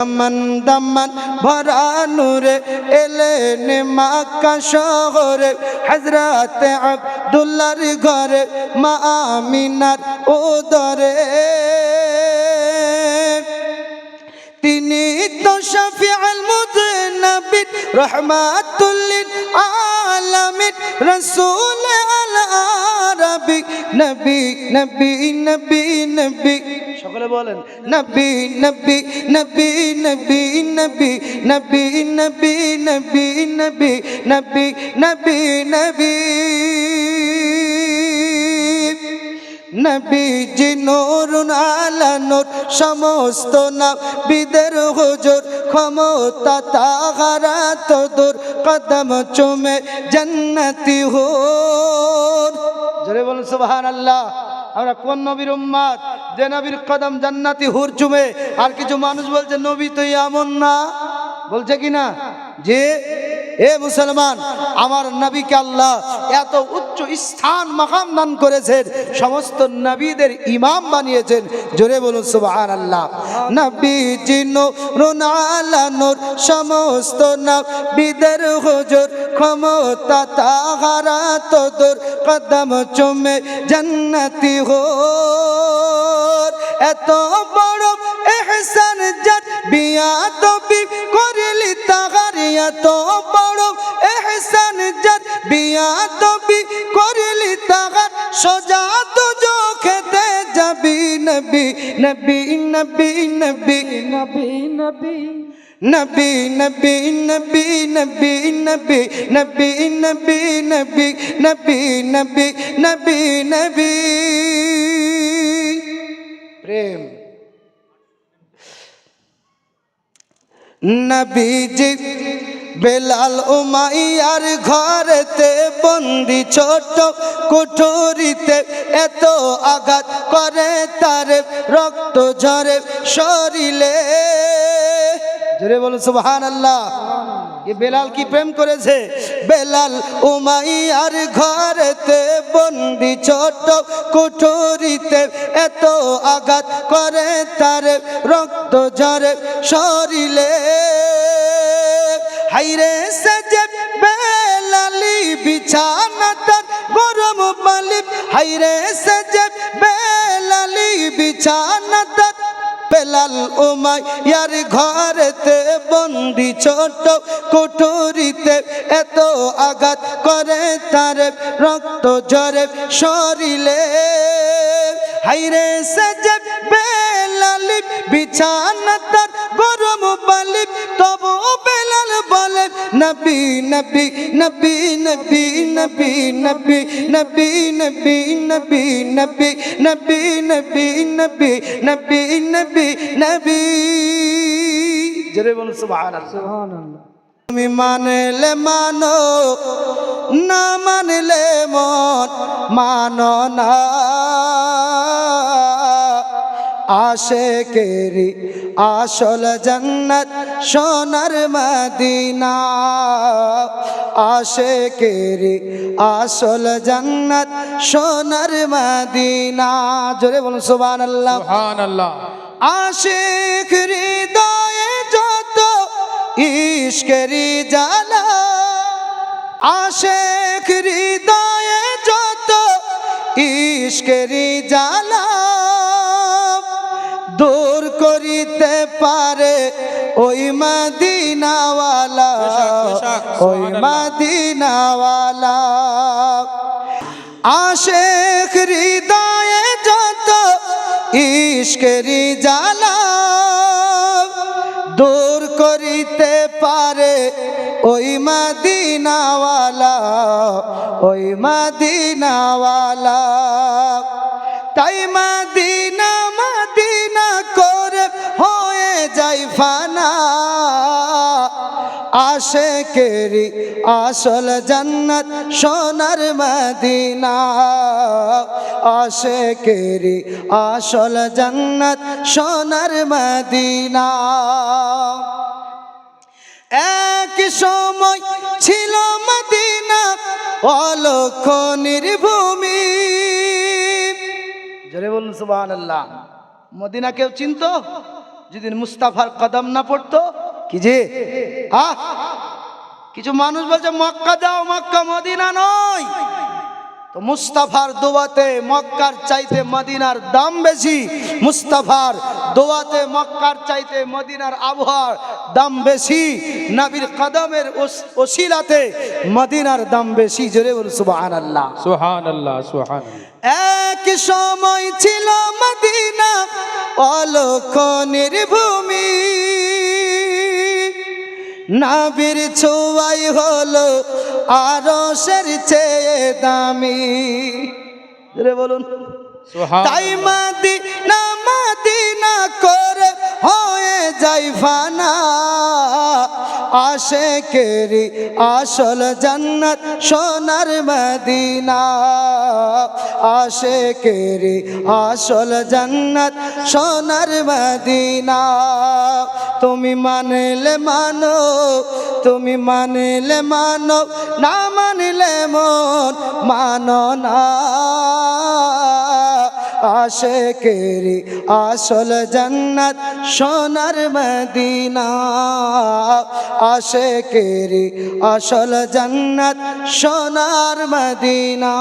দামান দামান ভরা নূরে এলেন মাক্কা শহরে। হজরত আব্দুল্লাহর ঘরে মা আমিনার উদরে। তিনি তো শফিউল মুযনবিন রহমাতুল্লিল আলামিন, রাসূল আল আরবি নবী নবী নবী নবী সকলে বলেন নবী নবী নবী নবী নবী নবী নবী নবী নবী নবী নবী নবী নবীজি নুরুন আলা নূর সমস্ত নবীদের হুজুর ক্ষমতা তাহারা তো দূর কদম চুমে জান্নাতি হুর জোরে বলুন, সুবহানাল্লাহ। আমরা কোন নবীর উম্মাদ? যে নবীর কদম জান্নাতি হুর চুমে। আর কিছু মানুষ বলছে, নবী তো এমন না। বলছে কি না? যে, এ মুসলমান, আমার নবীকে আল্লাহ এত উচ্চ স্থান, মাকাম দান করেছেন। সমস্ত নবীদের ইমাম বানিয়েছেন। জোরে বলুন সুবহান আল্লাহ নবী জিনো রুনালানোর সমস্ত নবীদের হুজুর ক্ষমতা তাহারা তোদর কদম চুমে জান্নাতি হোর। এত বড় এহসান যার বিয়া তবি করিলি তাহার, এত বড় এহসান যার বিয়া তবি করিলি তাহার। সোজা তো খেতে যাবি নবী নবী নবী নবী নবী নবী। নবী নবী নবী নবী নবী নবী নবী নবী নবী নবী নবী নবী প্রেম নবীজি বেলাল উমাইয়ার ঘরেতে বন্দি ছোট কুঠুরিতে এত আঘাত করে তারে রক্ত ঝরে শরীরে জোরে বলুন সুবহান আল্লাহ এ বেলাল কি প্রেম করেছে? বেলাল উমাইয়ার ঘরেতে, বন্দি ছোট কুঠুরিতে এত আঘাত করে, তার রক্ত ঝরে শরীরে হাইরে সেজে বেলালি বিছানা তার গরম বালিপ হাইরে সেজে বেলালি বিছানা তার বেলাল উমাইয়ার ঘরেতে বন্দি ছোট কুঠুরিতে এত আঘাত করে তার রক্ত ঝরে শরীরে হাইরে সেজে বেলালি বিছানা তার গরম বালিপ নবী নবী নবী নবী নবী নবী নবী নবী নবী নবী নবী নবী নবী নবী নবী নবী জোরে বলুন সুবহানাল্লাহ সুবহানাল্লাহ তুমি মানলে মানো না মানলে মন মানো না আশেকেরি আসল জন্নত সোনার মদিনা আশে আশেকেরি আসল জন্নত সোনার মদিনা। জোরে বলুন সুবহানাল্লাহ। সুবহানাল্লাহ। আশিক হৃদয়ে যত ইশকেরি জালা আশিক হৃদয়ে যত ইশকেরি জালা দূর করিতে পারে ওই মদিনাওয়ালা ওই মদিনাওয়ালা। আশেখ হৃদয়ে যত ইশকেরি জালা দূর করিতে পারে ওই মদিনাওয়ালা ওই মদিনাওয়ালা। ফানা আশেকেরি আসল জান্নাত সোনার মদিনা। আশেকেরি আসল জান্নাত সোনার মদিনা। এক সময় ছিল মদিনা অলক্ষ নির্ভূমি। জরে বলুন সুবহানাল্লাহ। মদিনা কেউ চিনতো? যেদিন মুস্তাফার কদম না পড়তো কি যে? আহ! কিছু মানুষ বলছে মক্কা যাও মক্কা মদিনা নয়। তো মুস্তাফার দোয়াতে মক্কার চাইতে মদিনার দাম বেশি। মুস্তাফার দোয়াতে মক্কার চাইতে মদিনার আবহাওয়ার দাম বেশি। নাবির কদমের ওস- ওসিলাতে মদিনার দাম বেশি। জোরে বল সুবহান আল্লাহ সুহান আল্লাহ সুহান এক সময় ছিল মদিনা অলোক নির্ভূমি নাবির ছোয়াই হলো আরও সের চেয়ে দামি। রে বলুন। তাই মাদিনা মাদিনা করে হয়ে যাই ফানা। আশে কেরি আসল জান্নাত সোনার মদিনা। আশে কেরি আসল জান্নাত সোনার মদিনা। তুমি মানলে মানো তুমি মানলে মানো না মানলে মন মানো না। আশেকেরি আসল জন্নত সোনার মদিনা। আশেকেরি আসল জন্নত সোনার মদিনা।